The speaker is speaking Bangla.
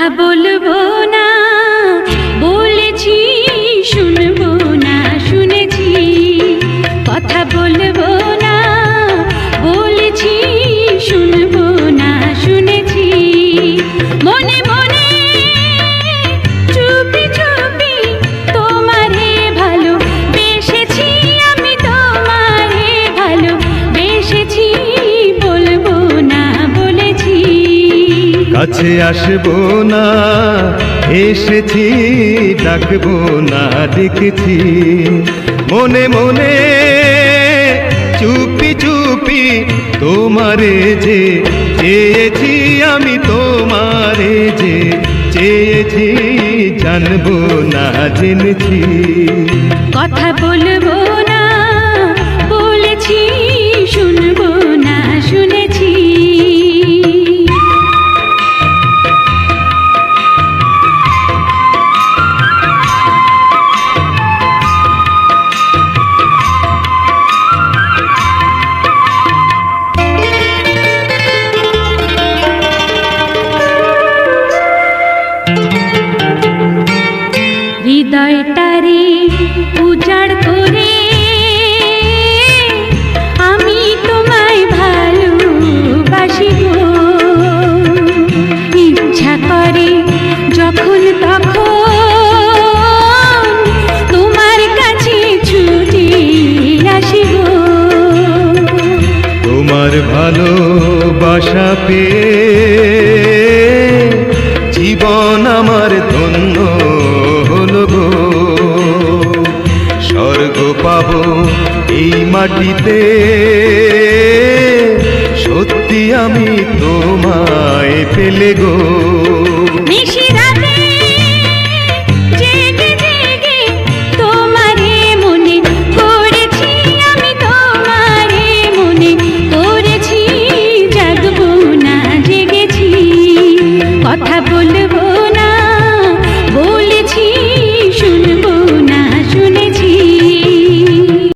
কথা বলব না। কাছে আসব না, এসেছি, ডাকবো না, দেখেছি। মনে মনে চুপি চুপি তোমারে যে, চেয়েছি আমি তোমারে যে, চেয়েছি, জানব না, জেনেছি। কথা বলব না হৃদয়টারে উজাড় করে। আমি তোমায় ভালোবাসি ইচ্ছা করে যখন তখন তোমার কাছে ছুটে আসি গো। তোমার ভালোবাসা পেয়ে জীবন আমার পাবো এই মাটিতে। সত্যি আমি তোমায় ফেলে গো।